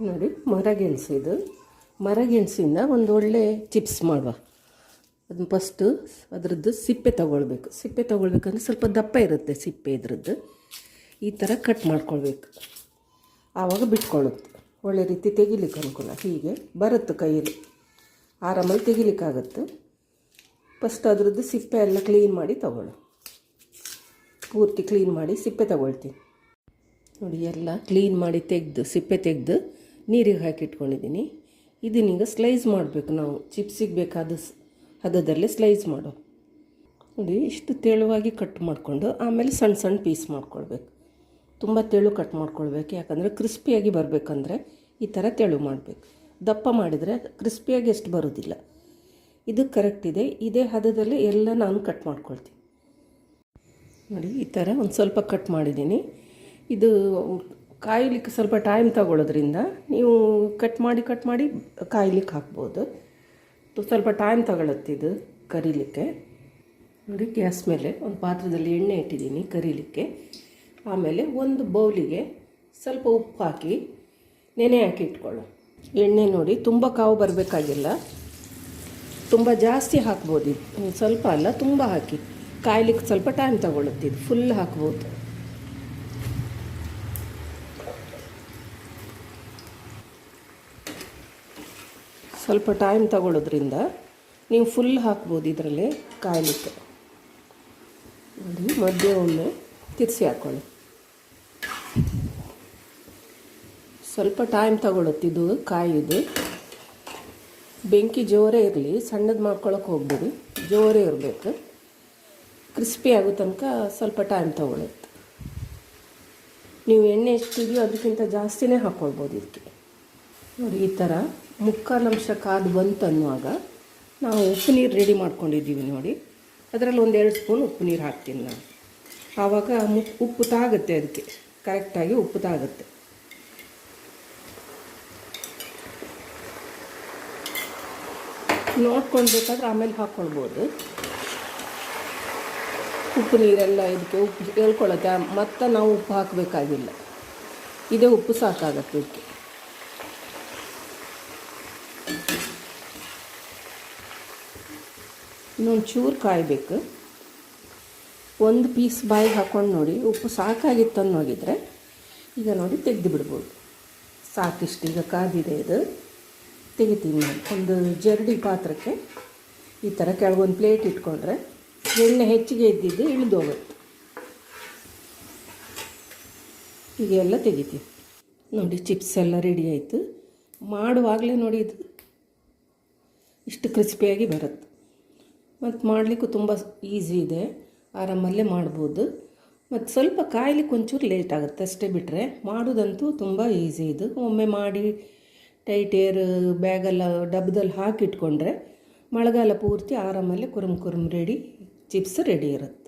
ನೋಡಿ ಮರಗೆಣಸು ಇದು. ಮರಗೆಣಸಿಂದ ಒಂದು ಒಳ್ಳೆ ಚಿಪ್ಸ್ ಮಾಡುವ. ಅದನ್ನ ಫಸ್ಟು ಅದರದ್ದು ಸಿಪ್ಪೆ ತಗೊಳ್ಬೇಕು. ಸಿಪ್ಪೆ ತಗೊಳ್ಬೇಕಂದ್ರೆ ಸ್ವಲ್ಪ ದಪ್ಪ ಇರುತ್ತೆ ಸಿಪ್ಪೆ ಇದ್ರದ್ದು. ಈ ಥರ ಕಟ್ ಮಾಡ್ಕೊಳ್ಬೇಕು. ಆವಾಗ ಬಿಟ್ಕೊಳ್ಳುತ್ತೆ ಒಳ್ಳೆ ರೀತಿ ತೆಗಿಲಿಕ್ಕೆ ಅನುಕೂಲ. ಹೀಗೆ ಬರುತ್ತೆ ಕೈಯಲ್ಲಿ. ಆರಾಮಲ್ಲಿ ತೆಗಿಲಿಕ್ಕಾಗತ್ತೆ ಫಸ್ಟ್ ಅದರದ್ದು ಸಿಪ್ಪೆ ಎಲ್ಲ ಕ್ಲೀನ್ ಮಾಡಿ ತಗೊಳ್ಳು. ಪೂರ್ತಿ ಕ್ಲೀನ್ ಮಾಡಿ ಸಿಪ್ಪೆ ತಗೊಳ್ತೀನಿ. ನೋಡಿ, ಎಲ್ಲ ಕ್ಲೀನ್ ಮಾಡಿ ತೆಗೆದು, ಸಿಪ್ಪೆ ತೆಗೆದು. ನೀರಿಗೆ ಹಾಕಿಟ್ಕೊಂಡಿದ್ದೀನಿ ಇದನ್ನೀಗ ಸ್ಲೈಸ್ ಮಾಡಬೇಕು ನಾವು. ಚಿಪ್ಸಿಗೆ ಬೇಕಾದ ಹದದಲ್ಲಿ ಸ್ಲೈಸ್ ಮಾಡು. ನೋಡಿ, ಇಷ್ಟು ತೆಳುವಾಗಿ ಕಟ್ ಮಾಡಿಕೊಂಡು ಆಮೇಲೆ ಸಣ್ಣ ಸಣ್ಣ ಪೀಸ್ ಮಾಡ್ಕೊಳ್ಬೇಕು. ತುಂಬ ತೆಳು ಕಟ್ ಮಾಡ್ಕೊಳ್ಬೇಕು. ಯಾಕಂದರೆ ಕ್ರಿಸ್ಪಿಯಾಗಿ ಬರಬೇಕಂದ್ರೆ ಈ ಥರ ತೆಳು ಮಾಡಬೇಕು. ದಪ್ಪ ಮಾಡಿದರೆ ಕ್ರಿಸ್ಪಿಯಾಗಿ ಎಷ್ಟು ಬರೋದಿಲ್ಲ. ಇದು ಕರೆಕ್ಟ್ ಇದೆ. ಇದೇ ಹದದಲ್ಲಿ ಎಲ್ಲ ನಾನು ಕಟ್ ಮಾಡ್ಕೊಳ್ತೀನಿ. ನೋಡಿ, ಈ ಥರ ಒಂದು ಸ್ವಲ್ಪ ಕಟ್ ಮಾಡಿದ್ದೀನಿ. ಇದು ಕಾಯಲಿಕ್ಕೆ ಸ್ವಲ್ಪ ಟೈಮ್ ತಗೊಳ್ಳೋದ್ರಿಂದ ನೀವು ಕಟ್ ಮಾಡಿ ಕಟ್ ಮಾಡಿ ಕಾಯ್ಲಿಕ್ಕೆ ಹಾಕ್ಬೋದು. ಸ್ವಲ್ಪ ಟೈಮ್ ತಗೊಳತ್ತಿದ್ದು ಕರೀಲಿಕ್ಕೆ. ನೋಡಿ, ಗ್ಯಾಸ್ ಮೇಲೆ ಒಂದು ಪಾತ್ರದಲ್ಲಿ ಎಣ್ಣೆ ಇಟ್ಟಿದ್ದೀನಿ ಕರೀಲಿಕ್ಕೆ. ಆಮೇಲೆ ಒಂದು ಬೌಲಿಗೆ ಸ್ವಲ್ಪ ಉಪ್ಪು ಹಾಕಿ, ನೆನೆ ಹಾಕಿ ಇಟ್ಕೊಳ್ಳು ಎಣ್ಣೆ ನೋಡಿ, ತುಂಬ ಕಾವು ಬರಬೇಕಾಗಿಲ್ಲ. ತುಂಬ ಜಾಸ್ತಿ ಹಾಕ್ಬೋದು. ಸ್ವಲ್ಪ ಅಲ್ಲ, ತುಂಬ ಹಾಕಿ. ಕಾಯ್ಲಿಕ್ಕೆ ಸ್ವಲ್ಪ ಟೈಮ್ ತಗೊಳುತ್ತೆ. ಇದು ಫುಲ್ ಹಾಕ್ಬೋದು. ಸ್ವಲ್ಪ ಟೈಮ್ ತಗೊಳ್ಳೋದ್ರಿಂದ ನೀವು ಫುಲ್ ಹಾಕ್ಬೋದು ಇದರಲ್ಲೇ ಕಾಯಲಿಕ್ಕೆ. ನೋಡಿ, ಮಧ್ಯೆ ಒಮ್ಮೆ ತಿರ್ಸಿ ಹಾಕ್ಕೊಳ್ಳಿ ಸ್ವಲ್ಪ ಟೈಮ್ ತಗೊಳ್ಳುತ್ತೆ ಇದು, ಕಾಯೋದು. ಬೆಂಕಿ ಜೋರೇ ಇರಲಿ, ಸಣ್ಣದು ಮಾಡ್ಕೊಳಕ್ಕೆ ಹೋಗ್ಬೇಡಿ. ಜೋರೇ ಇರಬೇಕು. ಕ್ರಿಸ್ಪಿ ಆಗೋ ತನಕ ಸ್ವಲ್ಪ ಟೈಮ್ ತಗೊಳುತ್ತೆ ನೀವು ಎಣ್ಣೆ ಎಷ್ಟಿದೆಯೋ ಅದಕ್ಕಿಂತ ಜಾಸ್ತಿನೇ ಹಾಕ್ಕೊಳ್ಬೋದು ಇದಕ್ಕೆ. ನೋಡಿ, ಈ ಥರ ಮುಕ್ಕಾಲು ಅಂಶ ಕಾದು ಬಂತು ಅನ್ನುವಾಗ ನಾವು ಉಪ್ಪು ನೀರು ರೆಡಿ ಮಾಡ್ಕೊಂಡಿದ್ದೀವಿ ನೋಡಿ. ಅದರಲ್ಲಿ ಒಂದು ಎರಡು ಸ್ಪೂನ್ ಉಪ್ಪು ನೀರು ಹಾಕ್ತೀನಿ ನಾನು. ಆವಾಗ ಉಪ್ಪು ತಾಗುತ್ತೆ ಅದಕ್ಕೆ ಕರೆಕ್ಟಾಗಿ ಉಪ್ಪು ತಾಗುತ್ತೆ. ನೋಡ್ಕೊಂಡು ಬೇಕಾದ್ರೆ ಆಮೇಲೆ ಹಾಕ್ಕೊಳ್ಬೋದು ಉಪ್ಪು ನೀರೆಲ್ಲ ಇದಕ್ಕೆ ಉಪ್ಪು ಹೇಳ್ಕೊಳ್ಳುತ್ತೆ ಮತ್ತೆ ನಾವು ಉಪ್ಪು ಹಾಕಬೇಕಾಗಿಲ್ಲ. ಇದೇ ಉಪ್ಪು ಸಾಕಾಗತ್ತೆ ಇದಕ್ಕೆ ಇನ್ನೊಂದು ಚೂರು ಕಾಯಬೇಕು. ಒಂದು ಪೀಸ್ ಬಾಯಿಗೆ ಹಾಕ್ಕೊಂಡು ನೋಡಿ, ಉಪ್ಪು ಸಾಕಾಗಿತ್ತು ಅನ್ನೋಗಿದ್ರೆ ಈಗ ನೋಡಿ ತೆಗೆದು ಬಿಡ್ಬೋದು ಸಾಕಿಷ್ಟು ಈಗ ಕಾದಿದೆ ಇದು. ತೆಗಿತೀನಿ ನಾನು. ಒಂದು ಜರಡಿ ಪಾತ್ರಕ್ಕೆ ಈ ಥರ ಕೆಳಗೊಂದು ಪ್ಲೇಟ್ ಇಟ್ಕೊಂಡ್ರೆ ಎಣ್ಣೆ ಹೆಚ್ಚಿಗೆ ಇದ್ದಿದ್ದು ಇಳಿದೋಗುತ್ತೆ. ಈಗ ಎಲ್ಲ ತೆಗಿತೀವಿ ನೋಡಿ, ಚಿಪ್ಸ್ ಎಲ್ಲ ರೆಡಿ ಆಯಿತು. ಮಾಡುವಾಗಲೇ ನೋಡಿ ಇದು. ಇಷ್ಟು ಕ್ರಿಸ್ಪಿಯಾಗಿ ಬರುತ್ತೆ. ಮತ್ತು ಮಾಡಲಿಕ್ಕೂ ತುಂಬ ಈಸಿ ಇದೆ. ಆರಾಮಲ್ಲೇ ಮಾಡ್ಬೋದು. ಮತ್ತು ಸ್ವಲ್ಪ ಕಾಯಲಿಕ್ಕೆ ಒಂಚೂರು ಲೇಟ್ ಆಗುತ್ತೆ ಅಷ್ಟೇ ಬಿಟ್ಟರೆ ಮಾಡೋದಂತೂ ತುಂಬ ಈಸಿ ಇದು. ಒಮ್ಮೆ ಮಾಡಿ ಟೈಟ್ ಏರ್ ಬ್ಯಾಗೆಲ್ಲ ಡಬ್ಬದಲ್ಲಿ ಹಾಕಿಟ್ಕೊಂಡ್ರೆ ಮಳೆಗಾಲ ಪೂರ್ತಿ ಆರಾಮಲ್ಲೇ ಕುರುಮ್ ಕುರುಮ್ ರೆಡಿ ಚಿಪ್ಸ್ ರೆಡಿ ಇರುತ್ತೆ.